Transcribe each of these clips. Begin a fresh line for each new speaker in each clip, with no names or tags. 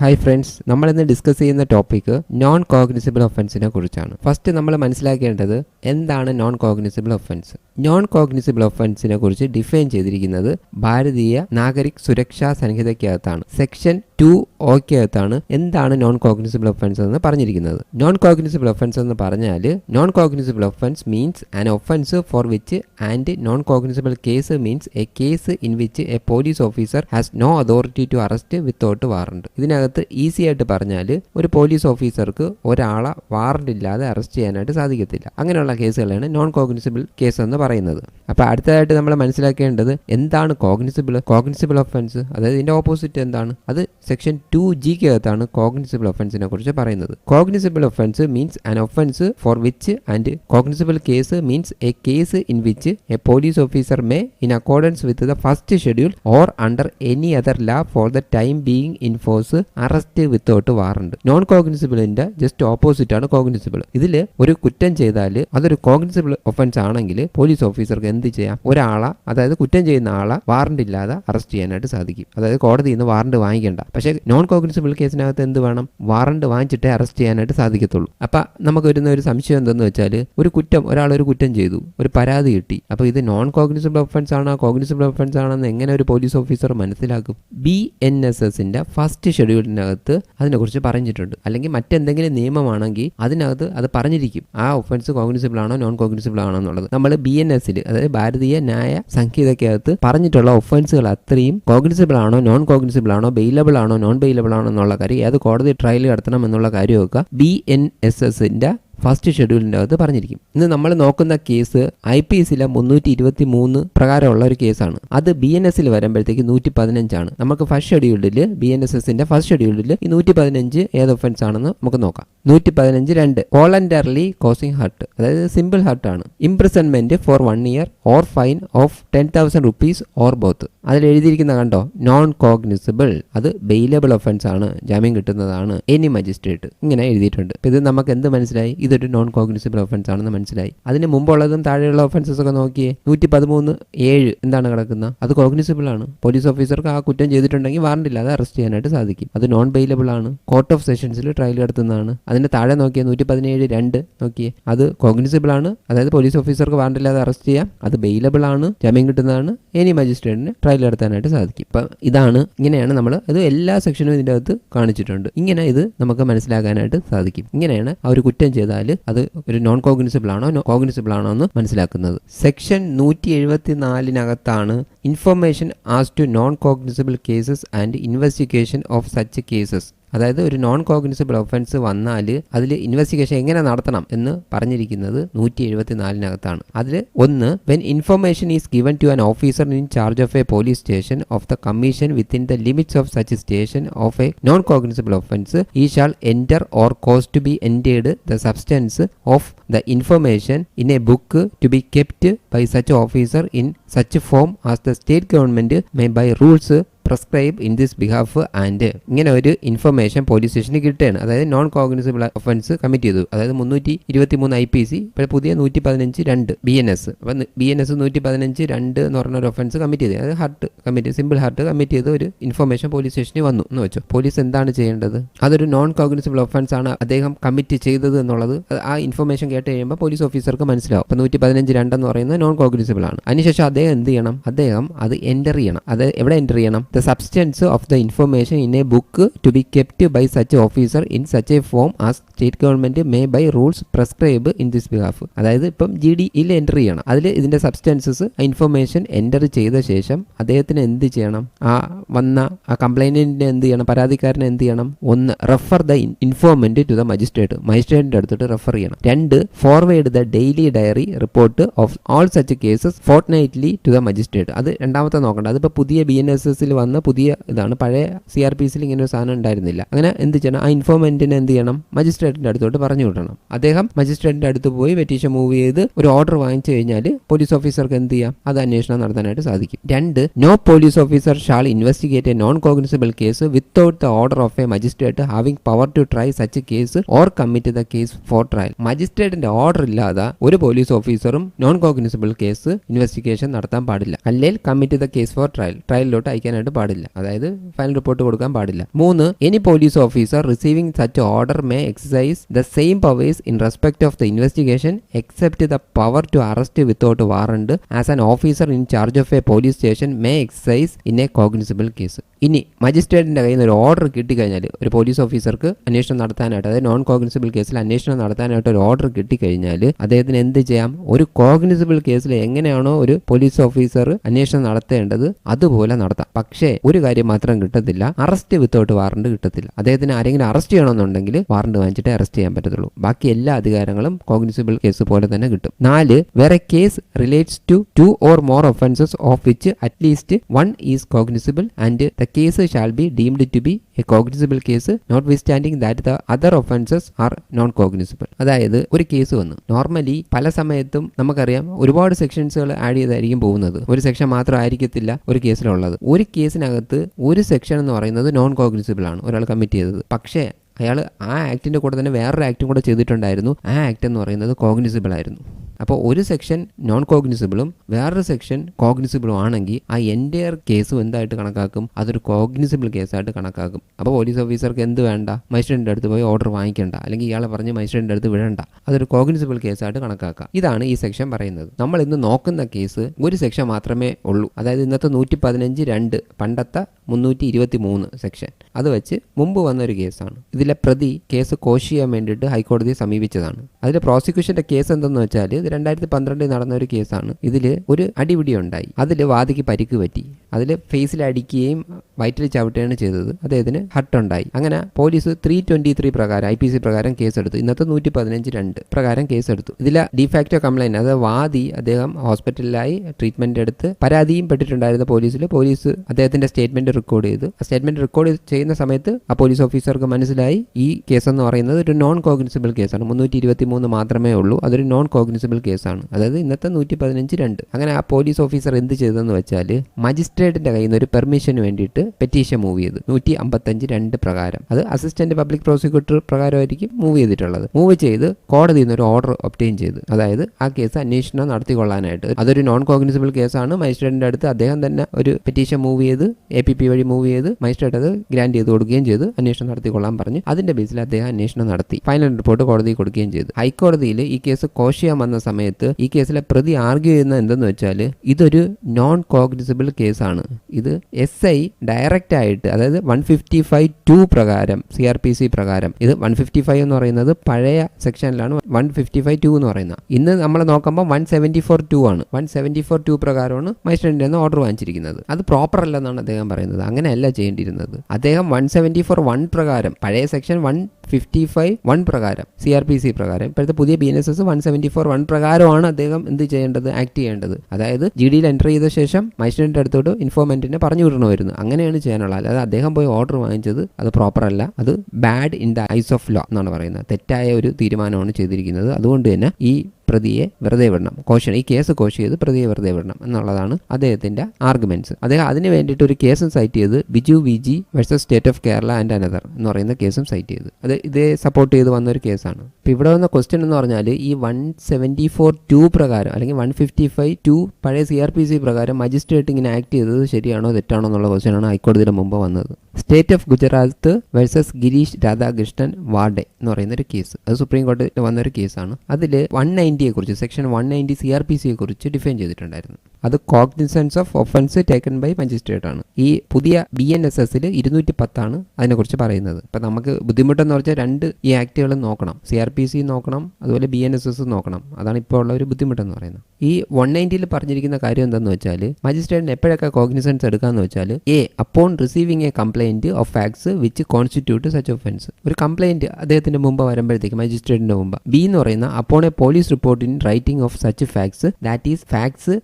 Hi friends നമ്മൾ ഇന്ന് discuss ചെയ്യുന്ന ടോപ്പിക് നോൺ കോഗ്നിസിബിൾ ഒഫൻസിനെ കുറിച്ചാണ്. ഫസ്റ്റ് നമ്മൾ മനസ്സിലാക്കേണ്ടത് എന്താണ് non cognizable offence non cognizable ഒഫൻസിനെ കുറിച്ച് ഡിഫൈൻ ചെയ്തിരിക്കുന്നത് ഭാരതീയ നാഗരിക് സുരക്ഷാ സംഹിതയ്ക്കകത്താണ്. സെക്ഷൻ ടു ഓക്കകത്താണ് എന്താണ് നോൺ കോഗ്നിസിബിൾ ഒഫൻസ് എന്ന് പറഞ്ഞിരിക്കുന്നത്. നോൺ കോഗ്നിസിബിൾ ഒഫൻസ് എന്ന് പറഞ്ഞാൽ non cognizable offence means an offence for which and non cognizable case means a case in which a police officer has no authority to arrest without warrant ഇതിനകത്ത് easy ആയിട്ട് പറഞ്ഞാൽ ഒരു police ഓഫീസർക്ക് ഒരാളെ warrant ഇല്ലാതെ arrest ചെയ്യാനായിട്ട് സാധിക്കത്തില്ല. അങ്ങനെയുള്ള കേസുകളാണ് നോൺ കോഗ്നിസിബിൾ കേസ് എന്ന് പറയുന്നത്. അപ്പോൾ അടുത്തതായിട്ട് നമ്മൾ മനസ്സിലാക്കേണ്ടത് എന്താണ് കോഗ്നിസിബിൾ കോഗ്നിസിബിൾ ഒഫൻസ് അതായത് ഇതിന്റെ ഓപ്പോസിറ്റ് എന്താണ്? അത് സെക്ഷൻ ടു ജിക്കകത്താണ് കോഗ്നിസിബിൾ ഒഫൻസിനെ കുറിച്ച് പറയുന്നത്. Cognizable offence means an offence for which and cognizable case means a case in which a police officer may in accordance with the first schedule or under any other law for the time being in force arrest without warrant non കോഗ്നിസിബിളിന്റെ just opposite ആണ് cognizable ഇതിൽ ഒരു കുറ്റം ചെയ്താൽ അതൊരു cognizable offence ആണെങ്കിൽ police ഓഫീസർക്ക് എന്ത് ചെയ്യാം? ഒരാളെ അതായത് കുറ്റം ചെയ്യുന്ന ആളെ വാറണ്ട് ഇല്ലാതെ അറസ്റ്റ് ചെയ്യാനായിട്ട് സാധിക്കും. അതായത് കോടതിയിൽ നിന്ന് വാറണ്ട് വാങ്ങിക്കേണ്ട. പക്ഷേ നോൺ കോഗ്നിസിബിൾ കേസിനകത്ത് എന്ത് വേണം? വാറണ്ട് വാങ്ങിച്ചിട്ടേ അറസ്റ്റ് ചെയ്യാനായിട്ട് സാധിക്കത്തുള്ളൂ. അപ്പം നമുക്ക് വരുന്ന ഒരു സംശയം എന്തെന്ന് വെച്ചാൽ ഒരു കുറ്റം ഒരാൾ ഒരു കുറ്റം ചെയ്തു ഒരു പരാതി കിട്ടി. അപ്പോൾ ഇത് നോൺ കോഗ്നിസിബിൾ ഒഫൻസ് ആണോ കോഗ്നിസിബിൾ ഒഫൻസ് എന്ന് എങ്ങനെ ഒരു പോലീസ് ഓഫീസർ മനസ്സിലാക്കും? ബി എൻ എസ് എസിന്റെ ഫസ്റ്റ് ഷെഡ്യൂളിനകത്ത് അതിനെക്കുറിച്ച് പറഞ്ഞിട്ടുണ്ട്. അല്ലെങ്കിൽ മറ്റെന്തെങ്കിലും നിയമമാണെങ്കിൽ അതിനകത്ത് അത് പറഞ്ഞിരിക്കും. ആ ഒഫൻസ് കോഗ്നിസിബിൾ ആണോ നോൺ കോഗ്നിസിബിൾ ആണോ എന്നുള്ളത്. നമ്മൾ ബി എൻ എസിൽ അതായത് ഭാരതീയ ന്യായ സംഹിതയ്ക്കകത്ത് പറഞ്ഞിട്ടുള്ള ഒഫൻസുകൾ അത്രയും കോഗ്നിസിബിൾ ആണോ നോൺ കോഗ്നിസിബിൾ ആണോ ബെയിലബിൾ ആണോ നോൺ ബെയിലബിൾ ആണോ എന്നുള്ള കാര്യം ഏത് കോടതി ട്രയൽ നടത്തണം എന്നുള്ള കാര്യമൊക്കെ ബി എൻ എസ് എസിന്റെ ഫസ്റ്റ് ഷെഡ്യൂളിന്റെ അകത്ത് പറഞ്ഞിരിക്കും. ഇന്ന് നമ്മൾ നോക്കുന്ന കേസ് ഐ പി എസിലെ മുന്നൂറ്റി ഇരുപത്തി മൂന്ന് പ്രകാരമുള്ള ഒരു കേസാണ്. അത് ബി എൻ എസിൽ വരുമ്പോഴത്തേക്ക് നൂറ്റി പതിനഞ്ചാണ് നമുക്ക് ഫസ്റ്റ് ഷെഡ്യൂളിൽ ബി എൻ എസ് എസിന്റെ ഫസ്റ്റ് ഷെഡ്യൂളിൽ ഈ നൂറ്റി പതിനഞ്ച് ഏത് ഒഫൻസ് ആണെന്ന് നമുക്ക് നോക്കാം. നൂറ്റി പതിനഞ്ച് രണ്ട് വോളണ്ടർലി കോസിംഗ് ഹർട്ട് അതായത് സിമ്പിൾ ഹർട്ട് ആണ്. Imprisonment for one year or fine of ten thousand rupees or both അതിൽ എഴുതിയിരിക്കുന്ന കണ്ടോ? നോൺ കോഗ്നിസിബിൾ അത് ബെയിലബിൾ ഒഫൻസ് ആണ്. ജാമ്യം കിട്ടുന്നതാണ്. എനി മജിസ്ട്രേറ്റ് ഇങ്ങനെ എഴുതിയിട്ടുണ്ട്. ഇത് നമുക്ക് എന്ത് മനസ്സിലായി? ഇതൊരു നോൺ കോഗ്നിസിബിൾ ഒഫൻസ് ആണെന്ന് മനസ്സിലായി. അതിന് മുമ്പുള്ളതും താഴെയുള്ള ഒഫൻസസ് ഒക്കെ നോക്കിയേ നൂറ്റി പതിമൂന്ന് ഏഴ് എന്താണ് കിടക്കുന്നത്? അത് കോഗ്നിസിബിൾ ആണ്. പോലീസ് ഓഫീസർക്ക് ആ കുറ്റം ചെയ്തിട്ടുണ്ടെങ്കിൽ വാറണ്ട് ഇല്ലാതെ അറസ്റ്റ് ചെയ്യാനായിട്ട് സാധിക്കും. അത് നോൺ ബെയിലബിൾ ആണ് കോർട്ട് ഓഫ് സെഷൻസിൽ ട്രയൽ നടത്തുന്നതാണ്. അതിന്റെ താഴെ നോക്കിയേ നൂറ്റി പതിനേഴ് രണ്ട് നോക്കിയേ അത് കോഗ്നിസിബിൾ ആണ്. അതായത് പോലീസ് ഓഫീസർക്ക് വാറണ്ട് ഇല്ലാതെ അറസ്റ്റ് ചെയ്യാം. അത് ബെയിലബിൾ ആണ്. ജാമ്യം കിട്ടുന്നതാണ്. എനി മജിസ്ട്രേറ്റിന് ട്രയൽ നടത്താനായിട്ട് സാധിക്കും. ഇപ്പം ഇതാണ് ഇങ്ങനെയാണ് നമ്മൾ ഇത് എല്ലാ സെക്ഷനും ഇതിന്റെ അകത്ത് കാണിച്ചിട്ടുണ്ട്. ഇങ്ങനെ ഇത് നമുക്ക് മനസ്സിലാക്കാനായിട്ട് സാധിക്കും. ഇങ്ങനെയാണ് ആ ഒരു കുറ്റം ചെയ്താൽ അത് ഒരു നോൺ കോഗ്നിസിബിൾ ആണോ കോഗ്നിസിബിൾ ആണോ എന്ന് മനസ്സിലാക്കുന്നത്. സെക്ഷൻ നൂറ്റി എഴുപത്തി നാലിനകത്താണ് information as to non cognizable cases and investigation of such cases അതായത് ഒരു നോൺ കോഗ്നിസിബിൾ ഒഫൻസ് വന്നാൽ അതിൽ ഇൻവെസ്റ്റിഗേഷൻ എങ്ങനെ നടത്തണം എന്ന് പറഞ്ഞിരിക്കുന്നത് നൂറ്റി എഴുപത്തിനാലിനകത്താണ് അതിൽ ഒന്ന് when information is given to an officer in charge of a police station of the commission within the limits of such station of a non cognizable offence he shall enter or cause to be entered the substance of the information in a book to be kept by such officer in such form as the state government may by rules prescribe in this behalf and ഇങ്ങനെ ഒരു information police സ്റ്റേഷന് കിട്ടുകയാണ്. അതായത് non cognizable offence commit ചെയ്തു. അതായത് മുന്നൂറ്റി ഇരുപത്തി മൂന്ന് I P C ഇപ്പോൾ പുതിയ നൂറ്റി പതിനഞ്ച് രണ്ട് ബി എൻ എസ് അപ്പം ബി എൻ എസ് നൂറ്റി പതിനഞ്ച് രണ്ട് എന്ന് പറഞ്ഞ ഒരു ഒഫൻസ് കമ്മിറ്റ് ചെയ്ത്. അതായത് hurt commit simple hurt commit ചെയ്ത ഒരു ഇൻഫർമേഷൻ പോലീസ് സ്റ്റേഷനിൽ വന്നു എന്ന് വെച്ചു. പോലീസ് എന്താണ് ചെയ്യേണ്ടത്? അതൊരു നോൺ കോഗ്നിസിബിൾ ഒഫൻസ് ആണ് അദ്ദേഹം കമ്മിറ്റ് ചെയ്തത് എന്നുള്ളത് ആ ഇൻഫർമേഷൻ കേട്ട് കഴിയുമ്പോൾ പോലീസ് ഓഫീസർക്ക് മനസ്സിലാവും. അപ്പോൾ നൂറ്റി പതിനഞ്ച് രണ്ടെന്ന് പറയുന്നത് നോൺ കോഗ്നിസിബിൾ ആണ്. അതിനുശേഷം അദ്ദേഹം എന്ത് ചെയ്യണം? അദ്ദേഹം അത് എന്റർ ചെയ്യണം. അത് എവിടെ എന്റർ ചെയ്യണം? The substance of the information in a book to be kept by such officer in such a form as state government may by rules prescribe in this behalf അതായത് ഇപ്പം ജി ഡിയിൽ enter ചെയ്യണം. അതിൽ ഇതിന്റെ substances information enter ചെയ്ത ശേഷം അദ്ദേഹത്തിന് എന്ത് ചെയ്യണം? ആ വന്ന ആ കംപ്ലൈന്റിനെ എന്ത് ചെയ്യണം? പരാതിക്കാരനെ എന്ത് ചെയ്യണം? ഒന്ന് refer the informant to the magistrate മജിസ്ട്രേറ്റിന്റെ അടുത്തിട്ട് റെഫർ ചെയ്യണം. രണ്ട് forward the daily diary report of all such cases fortnightly to the magistrate അത് രണ്ടാമത്തെ നോക്കണ്ട. അതിപ്പോൾ പുതിയ ബി എൻ എസ് എസിൽ വന്ന പുതിയ ഇതാണ്. പഴയ സി ആർ പി സിയിൽ ഇങ്ങനെ ഒരു സാധനം ഉണ്ടായിരുന്നില്ല. അങ്ങനെ എന്ത് ചെയ്യണം? ആ ഇൻഫോർമെന്റിന് എന്ത് ചെയ്യണം? മജിസ്ട്രേറ്റിന്റെ അടുത്തോട്ട് പറഞ്ഞു വിടണം. അദ്ദേഹം മജിസ്ട്രേറ്റിന്റെ അടുത്ത് പോയി പെറ്റീഷൻ മൂവ് ചെയ്ത് ഒരു ഓർഡർ വാങ്ങിച്ചു കഴിഞ്ഞാൽ പോലീസ് ഓഫീസർക്ക് എന്ത് ചെയ്യാം? അത് അന്വേഷണം നടത്താനായിട്ട് സാധിക്കും. രണ്ട് no police officer shall investigate a non cognizable case without the order of a magistrate having power to try such case or commit the case for trial മജിസ്ട്രേറ്റിന്റെ order ഇല്ലാതെ ഒരു പോലീസ് ഓഫീസറും നോൺ കോഗ്നിസിബിൾ കേസ് ഇൻവെസ്റ്റിഗേഷൻ നടത്താൻ പാടില്ല. അല്ലെങ്കിൽ commit the case for trial ട്രയലിലോട്ട് അയക്കാനായിട്ട് പാടില്ല. അതായത് final report കൊടുക്കാൻ പാടില്ല. മൂന്ന് any police officer receiving such order may exercise the same powers in respect of the investigation except the power to arrest without warrant as an officer in charge of a police station may exercise in a cognizable case ഇനി മജിസ്ട്രേറ്റിന്റെ കയ്യിൽ നിന്ന് ഒരു order കിട്ടിക്കഴിഞ്ഞാൽ ഒരു police ഓഫീസർക്ക് അന്വേഷണം നടത്താനായിട്ട് അതായത് നോൺ കോഗ്നിസിബിൾ കേസിൽ അന്വേഷണം നടത്താനായിട്ട് ഒരു ഓർഡർ കിട്ടിക്കഴിഞ്ഞാൽ അദ്ദേഹത്തിന് എന്ത് ചെയ്യാം? ഒരു കോഗ്നിസിബിൾ കേസിൽ എങ്ങനെയാണോ ഒരു പോലീസ് ഓഫീസർ അന്വേഷണം നടത്തേണ്ടത് അതുപോലെ നടത്താം. പക്ഷേ ഒരു കാര്യം മാത്രം കിട്ടത്തില്ല. അറസ്റ്റ് വിത്തൗട്ട് വാറണ്ട് കിട്ടത്തില്ല. അദ്ദേഹത്തിന് ആരെങ്കിലും അറസ്റ്റ് ചെയ്യണമെന്നുണ്ടെങ്കിൽ വാറണ്ട് വാങ്ങിച്ചിട്ട് അറസ്റ്റ് ചെയ്യാൻ പറ്റത്തുള്ളൂ. ബാക്കി എല്ലാ അധികാരങ്ങളും കോഗ്നിസിബിൾ കേസ് പോലെ തന്നെ കിട്ടും. നാല് വേറെ case relates to two or more offences of which at least one is cognizable and the case shall be deemed to be a cognizable case notwithstanding that the other offences are non cognizable അതായത് ഒരു case വന്നു. Normally പല സമയത്തും നമുക്കറിയാം ഒരുപാട് സെക്ഷൻസുകൾ add ചെയ്തായിരിക്കും പോകുന്നത്. ഒരു section മാത്രം ആയിരിക്കത്തില്ല ഒരു കേസിലുള്ളത് ഒരു കേസിനകത്ത് ഒരു സെക്ഷൻ എന്ന് പറയുന്നത് നോൺ കോഗ്നിസിബിൾ ആണ്. ഒരാൾ കമ്മിറ്റ് ചെയ്തത്. പക്ഷേ അയാൾ ആ ആക്ടിന്റെ കൂടെ തന്നെ വേറൊരു ആക്റ്റും കൂടെ ചെയ്തിട്ടുണ്ടായിരുന്നു. ആ ആക്ട് എന്ന് പറയുന്നത് കോഗ്നിസിബിൾ ആയിരുന്നു. അപ്പോൾ ഒരു സെക്ഷൻ നോൺ കോഗ്നിസിബിളും വേറൊരു സെക്ഷൻ കോഗ്നിസിബിളും ആണെങ്കിൽ ആ എന്റെ കേസും എന്തായിട്ട് കണക്കാക്കും? അതൊരു കോഗ്നിസിബിൾ കേസായിട്ട് കണക്കാക്കും. അപ്പോൾ പോലീസ് ഓഫീസർക്ക് എന്ത് വേണ്ട? മജിസ്ട്രേറ്റിന്റെ അടുത്ത് പോയി ഓർഡർ വാങ്ങിക്കേണ്ട. അല്ലെങ്കിൽ ഇയാളെ പറഞ്ഞ് മജിസ്ട്രേറ്റിന്റെ അടുത്ത് വിടണ്ട. അതൊരു കോഗ്നിസിബിൾ കേസായിട്ട് കണക്കാക്കാം. ഇതാണ് ഈ സെക്ഷൻ പറയുന്നത്. നമ്മൾ ഇന്ന് നോക്കുന്ന കേസ് ഒരു സെക്ഷൻ മാത്രമേ ഉള്ളൂ. അതായത് ഇന്നത്തെ നൂറ്റി പതിനഞ്ച് രണ്ട് പണ്ടത്തെ മുന്നൂറ്റി ഇരുപത്തി മൂന്ന് സെക്ഷൻ. അത് വെച്ച് മുമ്പ് വന്ന ഒരു കേസാണ്. ഇതിലെ പ്രതി കേസ് കോഷ് ചെയ്യാൻ വേണ്ടിയിട്ട് ഹൈക്കോടതിയെ സമീപിച്ചതാണ്. അതിലെ പ്രോസിക്യൂഷന്റെ കേസ് എന്തെന്ന് വെച്ചാൽ ഇത് രണ്ടായിരത്തി പന്ത്രണ്ടിൽ നടന്ന ഒരു കേസാണ്. ഇതിൽ ഒരു അടിപിടി ഉണ്ടായി അതിൽ വാദിക്ക് പരിക്ക് പറ്റി. അതിൽ ഫേസിൽ അടിക്കുകയും വയറ്റിൽ ചവിട്ടുകയാണ് ചെയ്തത്. അദ്ദേഹത്തിന് ഹട്ടുണ്ടായി അങ്ങനെ പോലീസ് ത്രീ ട്വന്റി ത്രീ പ്രകാരം ഐ പി സി പ്രകാരം കേസെടുത്തു. ഇന്നത്തെ നൂറ്റി പതിനഞ്ച് രണ്ട് പ്രകാരം കേസെടുത്തു. ഇതിലെ ഡിഫാക്റ്റോ കംപ്ലൈന്റ് അതായത് വാദി അദ്ദേഹം ഹോസ്പിറ്റലിലായി ട്രീറ്റ്മെന്റ് എടുത്ത് പരാതിയും പെട്ടിട്ടുണ്ടായിരുന്ന പോലീസിൽ പോലീസ് അദ്ദേഹത്തിന്റെ സ്റ്റേറ്റ്മെന്റ് റെക്കോർഡ് ചെയ്തു. ആ സ്റ്റേറ്റ്മെന്റ് റെക്കോർഡ് ചെയ്യുന്ന സമയത്ത് ആ പോലീസ് ഓഫീസർക്ക് മനസ്സിലായി ഈ കേസ് എന്ന് പറയുന്നത് ഒരു നോൺ കോഗ്നിസിബിൾ കേസാണ്. മുന്നൂറ്റി ഇരുപത്തി മൂന്ന് മാത്രമേ ഉള്ളൂ. അതൊരു നോൺ കോഗ്നിസിബിൾ കേസാണ്. അതായത് ഇന്നത്തെ നൂറ്റി പതിനഞ്ച് രണ്ട്. അങ്ങനെ ആ പോലീസ് ഓഫീസർ എന്ത് ചെയ്തതെന്ന് വെച്ചാൽ മജിസ്ട്രേറ്റിന്റെ കയ്യിൽ നിന്ന് ഒരു പെർമിഷന് വേണ്ടിയിട്ട് പെറ്റീഷൻ മൂവ് ചെയ്തു. നൂറ്റി അമ്പത്തഞ്ച് രണ്ട് പ്രകാരം. അത് അസിസ്റ്റന്റ് പബ്ലിക് പ്രോസിക്യൂട്ടർ പ്രകാരമായിരിക്കും മൂവ് ചെയ്തിട്ടുള്ളത്. മൂവ് ചെയ്ത് കോടതിയിൽ നിന്ന് ഒരു ഓർഡർ ഒപ്റ്റെയിൻ ചെയ്തു. അതായത് ആ കേസ് അന്വേഷണം നടത്തിക്കൊള്ളാനായിട്ട്. അതൊരു നോൺ കോഗ്നിസിബിൾ കേസാണ്. മജിസ്ട്രേറ്റിന്റെ അടുത്ത് അദ്ദേഹം തന്നെ ഒരു പെറ്റീഷൻ മൂവ് ചെയ്ത് എ പി പി വഴി മൂവ് ചെയ്ത് മജിസ്ട്രേറ്റ് അത് ഗ്രാൻഡ് ചെയ്ത് കൊടുക്കുകയും ചെയ്ത്. അന്വേഷണം നടത്തിക്കൊള്ളാൻ പറഞ്ഞു. അതിന്റെ ബേസിൽ അദ്ദേഹം അന്വേഷണം നടത്തി. ഫൈനൽ റിപ്പോർട്ട് കോടതിയിൽ കൊടുക്കുകയും ചെയ്തു. ഹൈക്കോടതിയിൽ ഈ കേസ് കോശിയാൻ വന്ന സമയത്ത് ഈ കേസിലെ പ്രതി ആർഗ്യൂ ചെയ്യുന്ന എന്തെന്ന് വെച്ചാൽ ഇതൊരു നോൺ കോഗ്നിസിബിൾ കേസാണ്. ഇത് എസ് ഐ ഡയറക്റ്റ് ആയിട്ട് അതായത് വൺ ഫിഫ്റ്റി ഫൈവ് ടു പ്രകാരം സി ആർ പി സി പ്രകാരം ഇത് വൺ ഫിഫ്റ്റി ഫൈവ് എന്ന് പറയുന്നത് പഴയ സെക്ഷനിലാണ് വൺ ഫിഫ്റ്റി ഫൈവ് ടു എന്ന് പറയുന്നത്. ഇന്ന് നമ്മൾ നോക്കുമ്പോൾ വൺ സെവന്റി ഫോർ ടു ആണ്. വൺ സെവന്റി ഫോർ ടു പ്രകാരമാണ് മജിസ്ട്രേറ്റിന്റെ നിന്ന് ഓർഡർ വാങ്ങിച്ചിരിക്കുന്നത്. അത് പ്രോപ്പർ അല്ലെന്നാണ് അദ്ദേഹം പറയുന്നത്. അങ്ങനെയല്ല ചെയ്യേണ്ടിയിരുന്നത്. അദ്ദേഹം വൺ സെവന്റി ഫോർ വൺ പ്രകാരം പഴയ section one fifty five one പ്രകാരം സി ആർ പി സി പ്രകാരം ഇപ്പോഴത്തെ പുതിയ B N S S one seventy four one പ്രകാരമാണ് അദ്ദേഹം എന്ത് ചെയ്യേണ്ടത് ആക്ട് ചെയ്യേണ്ടത്. അതായത് ജി ഡിയിൽ എന്റർ ചെയ്ത ശേഷം മജിസ്ട്രേറ്റിന്റെ അടുത്തോട്ട് ഇൻഫോർമെന്റിനെ പറഞ്ഞു വിടണമായിരുന്നു അങ്ങനെയാണ് ചെയ്യാനുള്ളത്. അല്ലാതെ അദ്ദേഹം പോയി ഓർഡർ വാങ്ങിച്ചത് അത് പ്രോപ്പർ അല്ല. അത് bad in the eyes of law എന്നാണ് പറയുന്നത്. തെറ്റായ ഒരു തീരുമാനമാണ് ചെയ്തിരിക്കുന്നത്. അതുകൊണ്ട് തന്നെ ഈ പ്രതിയെ വെറുതെ വിടണം. കോഷൻ ഈ കേസ് കോശ് ചെയ്ത് പ്രതിയെ വെറുതെ വിടണം എന്നുള്ളതാണ് അദ്ദേഹത്തിന്റെ ആർഗ്യുമെന്റ്സ് അദ്ദേഹം അതിന് വേണ്ടിയിട്ട് ഒരു കേസും സൈറ്റ് ചെയ്ത് Biju V G versus state of Kerala and another എന്ന് പറയുന്ന കേസും സൈറ്റ് ചെയ്ത്. അത് ഇതേ സപ്പോർട്ട് ചെയ്ത് വന്ന ഒരു കേസാണ്. ഇപ്പൊ ഇവിടെ വന്ന ക്വസ്റ്റ്യൻ എന്ന് പറഞ്ഞാൽ ഈ വൺ സെവന്റി ഫോർ ടു പ്രകാരം അല്ലെങ്കിൽ വൺ ഫിഫ്റ്റി ഫൈവ് ടു പഴയ സി ആർ പി സി പ്രകാരം മജിസ്ട്രേറ്റ് ഇങ്ങനെ ആക്ട് ചെയ്തത് ശരിയാണോ തെറ്റാണോ എന്നുള്ള ക്വസ്റ്റ്യനാണ് ഹൈക്കോടതിയുടെ മുമ്പ് വന്നത്. State of Gujarat versus Girish Radhakrishnan Warde എന്ന് പറയുന്ന ഒരു കേസ് അത് സുപ്രീം കോടതിയിൽ വന്ന ഒരു കേസാണ് അതിൽ വൺ നയന്റിയെ കുറിച്ച് section one ninety C R P സിയെ കുറിച്ച് ഡിഫൈൻ ചെയ്തിട്ടുണ്ടായിരുന്നു. അത് cognizance of offence taken by magistrate ആണ്. ഈ പുതിയ ബി എൻ എസ് എസിൽ ഇരുന്നൂറ്റി പത്താണ് അതിനെക്കുറിച്ച് പറയുന്നത്. ഇപ്പം നമുക്ക് ബുദ്ധിമുട്ടെന്ന് പറഞ്ഞാൽ രണ്ട് ഈ ആക്ടുകളും നോക്കണം. സി ആർ പി സി നോക്കണം അതുപോലെ ബി എൻ എസ് എസ് നോക്കണം. അതാണ് ഇപ്പോൾ ഉള്ള ഒരു ബുദ്ധിമുട്ടെന്ന് പറയുന്നത്. ഈ വൺ നയന്റിയിൽ പറഞ്ഞിരിക്കുന്ന കാര്യം എന്താണെന്ന് വെച്ചാൽ മജിസ്ട്രേറ്റിന് എപ്പോഴൊക്കെ കോഗ്നിസൻസ് എടുക്കാമെന്ന് വെച്ചാൽ a upon receiving a complaint of facts which constitute such offence ഒരു കംപ്ലൈന്റ് അദ്ദേഹത്തിന്റെ മുമ്പ് വരുമ്പോഴത്തേക്ക് മജിസ്ട്രേറ്റിന്റെ മുമ്പ്. ബി എന്ന് പറയുന്ന upon a police report in writing of such facts that is facts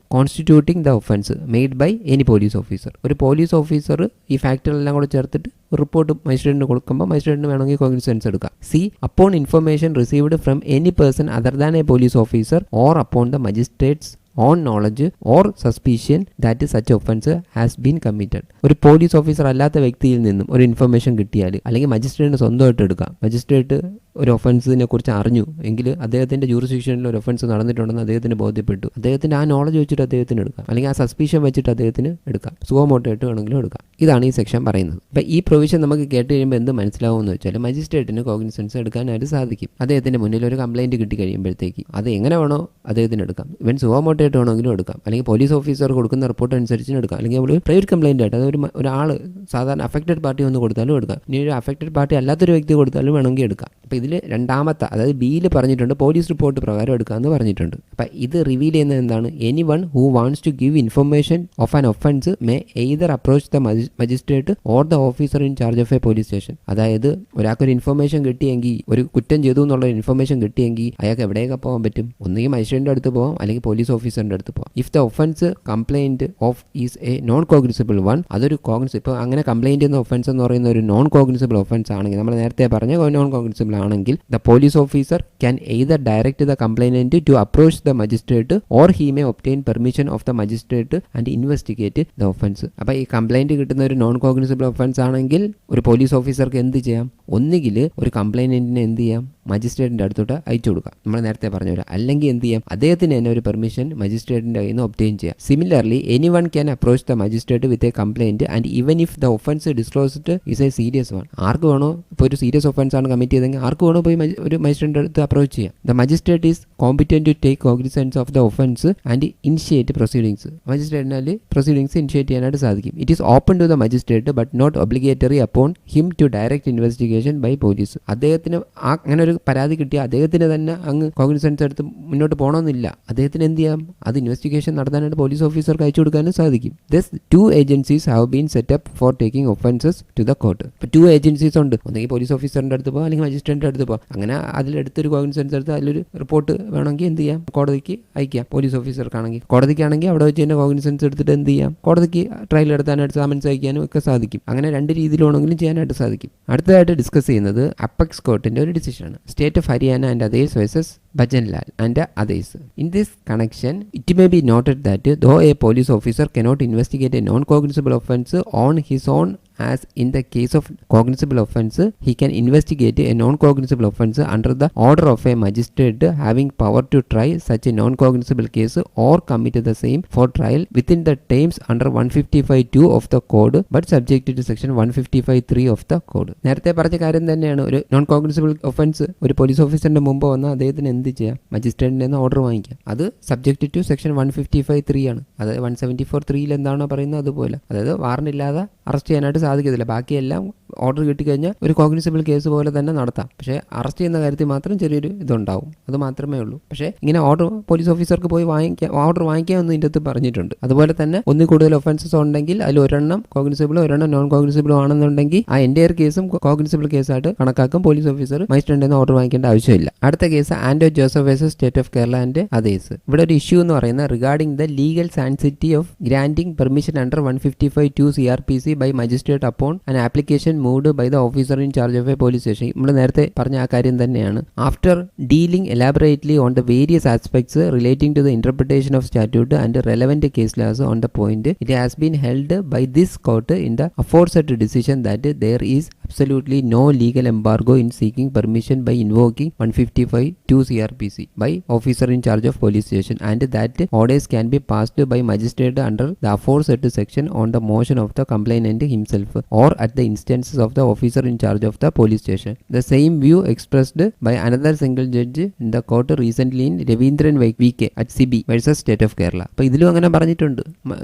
constituting the offence made by any police officer ഒരു police officer ഈ ഫാക്ടുകളെല്ലാം കൂടെ ചേർത്തിട്ട് റിപ്പോർട്ട് മജിസ്ട്രേറ്റിന് കൊടുക്കുമ്പോൾ മജിസ്ട്രേറ്റിന് വേണമെങ്കിൽ കോഗ്നിസൻസ് എടുക്കാം. C upon information received from any person other than a police officer or upon the magistrate's own knowledge or suspicion that such offence has been committed ഒരു police officer അല്ലാത്ത വ്യക്തിയിൽ നിന്നും ഒരു ഇൻഫർമേഷൻ കിട്ടിയാൽ അല്ലെങ്കിൽ മജിസ്ട്രേറ്റിന് സ്വന്തമായിട്ട് എടുക്കാം. മജിസ്ട്രേറ്റ് ഒരു ഒഫൻസിനെ കുറിച്ച് അറിഞ്ഞു എങ്കിൽ അദ്ദേഹത്തിന്റെ ജൂറിസ്ഡിക്ഷനിൽ ഒരു ഒഫൻസ് നടന്നിട്ടുണ്ടെന്ന് അദ്ദേഹത്തിന് ബോധ്യപ്പെട്ടു. അദ്ദേഹത്തിന്റെ ആ നോളജ് വെച്ചിട്ട് അദ്ദേഹത്തിന് എടുക്കാം. അല്ലെങ്കിൽ ആ സസ്പീഷൻ വെച്ചിട്ട് അദ്ദേഹത്തിന് എടുക്കാം. സുഖമോട്ടായിട്ട് വേണമെങ്കിലും എടുക്കാം. ഇതാണ് ഈ സെക്ഷൻ പറയുന്നത്. അപ്പം ഈ പ്രൊവിഷൻ നമുക്ക് കേട്ട് കഴിയുമ്പോൾ എന്ത് മനസ്സിലാവുമെന്ന് വെച്ചാൽ മജിസ്ട്രേറ്റിന് കോഗ്നിസൻസ് എടുക്കാനായിട്ട് സാധിക്കും. അദ്ദേഹത്തിന്റെ മുന്നിൽ ഒരു കംപ്ലൈന്റ് കിട്ടി കഴിയുമ്പോഴത്തേക്ക് അത് എങ്ങനെ വേണോ അദ്ദേഹത്തിന് എടുക്കാം. ഇവൻ സുഖമോട്ടായിട്ട് വേണമെങ്കിലും എടുക്കാം. അല്ലെങ്കിൽ പോലീസ് ഓഫീസർ കൊടുക്കുന്ന റിപ്പോർട്ട് അനുസരിച്ച് എടുക്കാം. അല്ലെങ്കിൽ നമ്മൾ പ്രൈവറ്റ് കംപ്ലൈന്റ് ആയിട്ട് അതൊരു ഒരാൾ സാധാരണ അഫക്റ്റഡ് പാർട്ടി ഒന്ന് കൊടുത്താലും എടുക്കാം. ഇനി ഒരു അഫക്റ്റഡ് പാർട്ടി അല്ലാത്തൊരു വ്യക്തി കൊടുത്താലും വേണമെങ്കിൽ എടുക്കാം. അപ്പോൾ ഇതിൽ രണ്ടാമത്തെ അതായത് ബിയിൽ പറഞ്ഞിട്ടുണ്ട് പോലീസ് റിപ്പോർട്ട് പ്രകാരം എടുക്കാമെന്ന് പറഞ്ഞിട്ടുണ്ട്. അപ്പം ഇത് റിവീൽ ചെയ്യുന്നത് എന്താണ്? Anyone who wants to give information of an offence may either approach the magistrate or the officer in charge of a police station അതായത് ഒരാൾക്കൊരു ഇൻഫർമേഷൻ കിട്ടിയെങ്കിൽ ഒരു കുറ്റം ചെയ്തു എന്നുള്ള ഇൻഫർമേഷൻ കിട്ടിയെങ്കിൽ അയാൾക്ക് എവിടെയൊക്കെ പോകാൻ പറ്റും? ഒന്നുകിൽ മജിസ്ട്രേറ്റിന്റെ അടുത്ത് പോകാം അല്ലെങ്കിൽ പോലീസ് ഓഫീസറിന്റെ അടുത്ത് പോകാം if the offence complaint of is a non cognizable one അതൊരു കോഗ്നിസ് ഇപ്പോൾ അങ്ങനെ കംപ്ലൈന്റ് ചെയ്യുന്ന ഒഫൻസ് എന്ന് പറയുന്ന ഒരു നോൺ കോഗ്നിസിബിൾ ഒഫൻസ് ആണെങ്കിൽ നമ്മൾ നേരത്തെ പറഞ്ഞ നോൺ കോഗ്നിസിബിൾ ആണെങ്കിൽ the police officer can either direct the complainant to approach the magistrate or he may obtain permission of the magistrate and investigate the offence അപ്പോൾ ഈ കംപ്ലൈന്റ് കിട്ടുന്ന ഒരു നോൺ കോഗ്നിസിബിൾ ഒഫൻസ് ആണെങ്കിൽ ഒരു പോലീസ് ഓഫീസർക്ക് എന്ത് ചെയ്യാം? ഒന്നുകിൽ ഒരു കംപ്ലൈനന്റിനെ എന്ത് ചെയ്യാം? മജിസ്ട്രേറ്റിന്റെ അടുത്തോട്ട് അയച്ചു കൊടുക്കാം. നമ്മൾ നേരത്തെ പറഞ്ഞു തരാം അല്ലെങ്കിൽ എന്ത് ചെയ്യാം? അദ്ദേഹത്തിന് തന്നെ ഒരു പെർമിഷൻ മജിസ്ട്രേറ്റിന്റെ കയ്യിൽ നിന്ന് ഒപ്റ്റെയിൻ ചെയ്യാം. Similarly any one can approach the magistrate with a complaint and even if the offence disclosed is a serious one ആർക്ക് വേണോ? ഇപ്പോൾ ഒരു സീരിയസ് ഒഫൻസ് ആണ് കമ്മിറ്റ് ചെയ്തെങ്കിൽ ആർക്ക് വേണോ പോയി ഒരു മജിസ്ട്രേറ്റിന്റെ അടുത്ത് അപ്രോച്ച് ചെയ്യാം. The magistrate is competent to take cognizance of the offence and initiate proceedings മജിസ്ട്രേറ്റിനാൽ proceedings initiate ചെയ്യാനായിട്ട് സാധിക്കും. It is open to the magistrate but not obligatory upon him to direct investigation by police അദ്ദേഹത്തിന് അങ്ങനെ ഒരു പരാതി കിട്ടിയ അദ്ദേഹത്തിന് തന്നെ അങ്ങ് കോഗ്നിസൻസ് എടുത്ത് മുന്നോട്ട് പോകണമെന്നില്ല അദ്ദേഹത്തിന് എന്ത് ചെയ്യാം? അത് ഇൻവെസ്റ്റിഗേഷൻ നടത്താനായിട്ട് പോലീസ് ഓഫീസർക്ക് അയച്ചു കൊടുക്കാനും സാധിക്കും. Thus two agencies have been set up for taking offences to the court two agencies ഉണ്ട്. ഒന്നെങ്കിൽ പോലീസ് ഓഫീസറിന്റെ അടുത്ത് പോകാം അല്ലെങ്കിൽ മജിസ്ട്രേറ്റിന്റെ അടുത്ത് പോകാം അങ്ങനെ അതിലെടുത്തൊരു കോഗ്നിസൻസ് എടുത്ത് അതിലൊരു റിപ്പോർട്ട് വേണമെങ്കിൽ എന്ത് ചെയ്യാം? കോടതിക്ക് അയക്കാം. പോലീസ് ഓഫീസർക്കാണെങ്കിൽ കോടതിക്കാണെങ്കിൽ അവിടെ വെച്ച് തന്നെ കോഗ്നിസൻസ് എടുത്തിട്ട് എന്ത് ചെയ്യാം? കോടതിക്ക് ട്രയൽ എടുത്താനായിട്ട് സമൻസ് അയക്കാനും ഒക്കെ സാധിക്കും. അങ്ങനെ രണ്ട് രീതിയിലാണെങ്കിലും ചെയ്യാനായിട്ട് സാധിക്കും. അടുത്തതായിട്ട് ഡിസ്കസ് ചെയ്യുന്നത് അപ്പക്സ് കോർട്ടിന്റെ ഒരു ഡിസിഷനാണ് state of Haryana and others versus Bhajan Lal and others. In this connection it may be noted that though a police officer cannot investigate a non cognizable offence on his own as in the case of cognizable offence, he can investigate a non-cognizable offence under the order of a magistrate having power to try such a non-cognizable case or commit the same for trial within the terms under 155.2 of the code but subject to section 155.3 of the code. നേരത്തെ പറഞ്ഞ കാര്യം തന്നെയാണ് ഒരു non cognizable offence ഒരു police ഓഫീസറിന്റെ മുമ്പ് വന്നാൽ അദ്ദേഹത്തിന് എന്ത് ചെയ്യാം മജിസ്ട്രേറ്റിന്റെ നിന്ന് ഓർഡർ വാങ്ങിക്കാം അത് subject to section one fifty five three ആണ് അതായത് വൺ സെവന്റി ഫോർ ത്രീയിൽ എന്താണോ പറയുന്നത് അതുപോലെ അതായത് വാറണ്ടില്ലാതെ അറസ്റ്റ് ചെയ്യാനായിട്ട് സാധിക്കത്തില്ല. ബാക്കിയെല്ലാം ഓർഡർ കിട്ടിക്കഴിഞ്ഞാൽ ഒരു കോഗ്നിസിബിൾ കേസ് പോലെ തന്നെ നടത്താം. പക്ഷേ അറസ്റ്റ് ചെയ്യുന്ന കാര്യത്തിൽ മാത്രം ചെറിയൊരു ഇതുണ്ടാവും. അത് മാത്രമേ ഉള്ളൂ. പക്ഷേ ഇങ്ങനെ ഓർഡർ പോലീസ് ഓഫീസർക്ക് പോയി വാങ്ങിക്കാം ഓർഡർ വാങ്ങിക്കാമെന്ന് ഇതിന്റെ അകത്ത് പറഞ്ഞിട്ടുണ്ട്. അതുപോലെ തന്നെ ഒന്നിൽ കൂടുതൽ ഒഫൻസസ് ഉണ്ടെങ്കിൽ അതിൽ ഒരെണ്ണം കോഗ്നിസിബിളും ഒരെണ്ണം നോൺ കോഗ്നിസിബിളും ആണെന്നുണ്ടെങ്കിൽ ആ എന്റെ കേസും കോഗ്നിസിബിൾ കേസായിട്ട് കണക്കാക്കും. പോലീസ് ഓഫീസർ മജിസ്ട്രേറ്റിൽ ഓർഡർ വാങ്ങിക്കേണ്ട ആവശ്യമില്ല. അടുത്ത case Anto Joseph versus state of Kerala and others ഇവിടെ ഒരു ഇഷ്യൂ എന്ന് പറയുന്നത് regarding the legal sanctity of granting permission under one fifty five two C R P C by magistrate upon an application moved by the officer in charge of a police station. നമ്മൾ നേരത്തെ പറഞ്ഞ ആ കാര്യം തന്നെയാണ്. After dealing elaborately on the various aspects relating to the interpretation of statute and relevant case laws on the point it has been held by this court in the aforesaid decision that there is absolutely no legal embargo in seeking permission by invoking 155 2 CRPC by officer in charge of police station and that orders can be passed by magistrate under the aforesaid section on the motion of the complainant himself or at the instances of the officer in charge of the police station. The same view expressed by another single judge in the court recently in Raveendran V K at C B versus state of Kerala അപ്പോൾ ഇതിലും അങ്ങനെ പറഞ്ഞിട്ടുണ്ട്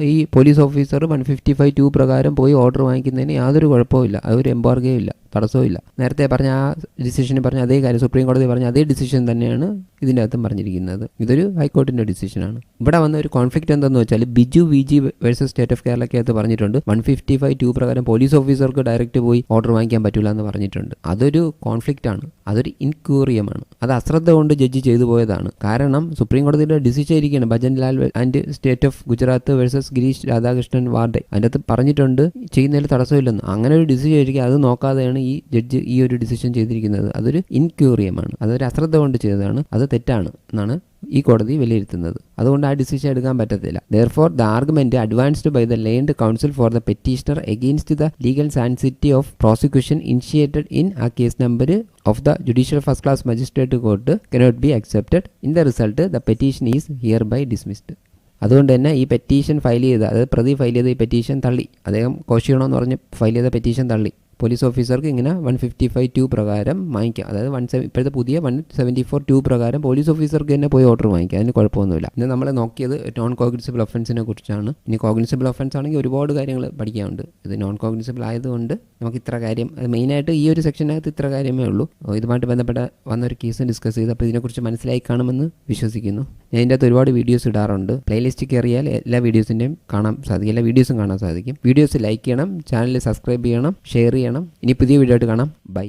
ഈ police officer one fifty five two പ്രകാരം പോയി order വാങ്ങിക്കുന്നതിന് യാതൊരു കുഴപ്പമില്ല അതൊരു എംബാർഗയും ولا തടസ്സവും നേരത്തെ പറഞ്ഞ ആ ഡിസിഷന് പറഞ്ഞ അതേ കാര്യം സുപ്രീം കോടതി പറഞ്ഞ അതേ ഡിസിഷൻ തന്നെയാണ് ഇതിന്റെ അകത്തും പറഞ്ഞിരിക്കുന്നത്. ഇതൊരു ഹൈക്കോർട്ടിന്റെ ഡിസിഷനാണ് ഇവിടെ വന്ന ഒരു കോൺഫ്ലിക്റ്റ് എന്തെന്ന് വെച്ചാൽ Biju V G versus state of കേരളക്കകത്ത് പറഞ്ഞിട്ടുണ്ട്. വൺ ഫിഫ്റ്റി ഫൈവ് ടു പ്രകാരം പോലീസ് ഓഫീസർക്ക് ഡയറക്റ്റ് പോയി ഓർഡർ വാങ്ങിക്കാൻ പറ്റില്ല എന്ന് പറഞ്ഞിട്ടുണ്ട്. അതൊരു കോൺഫ്ലിക്റ്റ് ആണ്. അതൊരു ഇൻക്വറിയമാണ് അത് അശ്രദ്ധ കൊണ്ട് ജഡ്ജ് ചെയ്തു പോയതാണ്. കാരണം സുപ്രീം കോടതിയുടെ ഡിസിഷൻ ഇരിക്കുകയാണ് Bhajan Lal and state of Gujarat versus Girish Radhakrishnan Warde അതിന്റെ അകത്ത് പറഞ്ഞിട്ടുണ്ട് ചെയ്യുന്നതിൽ തടസ്സമില്ലെന്ന്. അങ്ങനെ ഒരു ഡിസിഷൻ ഇരിക്കുക അത് നോക്കാതെയാണ് എന്തുകൊണ്ടാണ് ഈ ജഡ്ജ് ഈ ഒരു ഡിസിഷൻ ചെയ്തിരിക്കുന്നത്. അതൊരു ഇൻക്യൂറിയമാണ് അതൊരു അശ്രദ്ധ കൊണ്ട് ചെയ്തതാണ്. അത് തെറ്റാണ് എന്നാണ് ഈ കോടതി വിലയിരുത്തുന്നത്. അതുകൊണ്ട് ആ ഡിസിഷൻ എടുക്കാൻ പറ്റത്തില്ല. Therefore the argument advanced by the learned counsel for the petitioner against the legal sanctity of prosecution initiated in ആ case number of the judicial first class magistrate court cannot be accepted in the result the petition is hereby dismissed അതുകൊണ്ട് തന്നെ ഈ petition file ചെയ്ത അതായത് പ്രതി file ചെയ്ത ഈ petition തള്ളി. അദ്ദേഹം കോശിയണമെന്ന് പറഞ്ഞ് ഫയൽ ചെയ്ത പെറ്റീഷൻ തള്ളി. പോലീസ് ഓഫീസർക്ക് ഇങ്ങനെ വൺ ഫിഫ്റ്റി ഫൈവ് ടു പ്രകാരം വാങ്ങിക്കാം. അതായത് വൺ സെവൻ ഇപ്പോഴത്തെ പുതിയ വൺ സെവന്റി ഫോർ ടു പ്രകാരം പോലീസ് ഓഫീസർക്ക് തന്നെ പോയി ഓർഡർ വാങ്ങിക്കാം. അതിന് കുഴപ്പമൊന്നുമില്ല. ഇന്ന് നമ്മൾ നോക്കിയത് നോൺ കോഗ്നിസിബിൾ ഒഫൻസിനെ കുറിച്ചാണ്. ഇനി കോഗ്നിസിബിൾ ഒഫൻസ് ആണെങ്കിൽ ഒരുപാട് കാര്യങ്ങൾ പഠിക്കാനുണ്ട്. ഇത് നോൺ കോഗ്നിസിബിൾ ആയതുകൊണ്ട് നമുക്ക് ഇത്ര കാര്യം മെയിനായിട്ട് ഈ ഒരു സെക്ഷനകത്ത് ഇത്ര കാര്യമേ ഉള്ളൂ. ഇതുമായിട്ട് ബന്ധപ്പെട്ട വന്നൊരു കേസ് ഡിസ്കസ് ചെയ്ത് അപ്പോൾ ഇതിനെക്കുറിച്ച് മനസ്സിലായി കാണുമെന്ന് വിശ്വസിക്കുന്നു. ഞാൻ ഇതിന്റെ അകത്ത് ഒരുപാട് വീഡിയോസ് ഇടാറുണ്ട്. പ്ലേലിസ്റ്റ് കയറിയാൽ എല്ലാ വീഡിയോസിന്റെയും കാണാൻ സാധിക്കും. എല്ലാ വീഡിയോസും കാണാൻ സാധിക്കും. വീഡിയോസ് ലൈക്ക് ചെയ്യണം. ചാനൽ സബ്സ്ക്രൈബ് ചെയ്യണം. ഷെയർ ചെയ്യണം. ഇനി പുതിയ വീഡിയോ ആയിട്ട് കാണാം. ബൈ.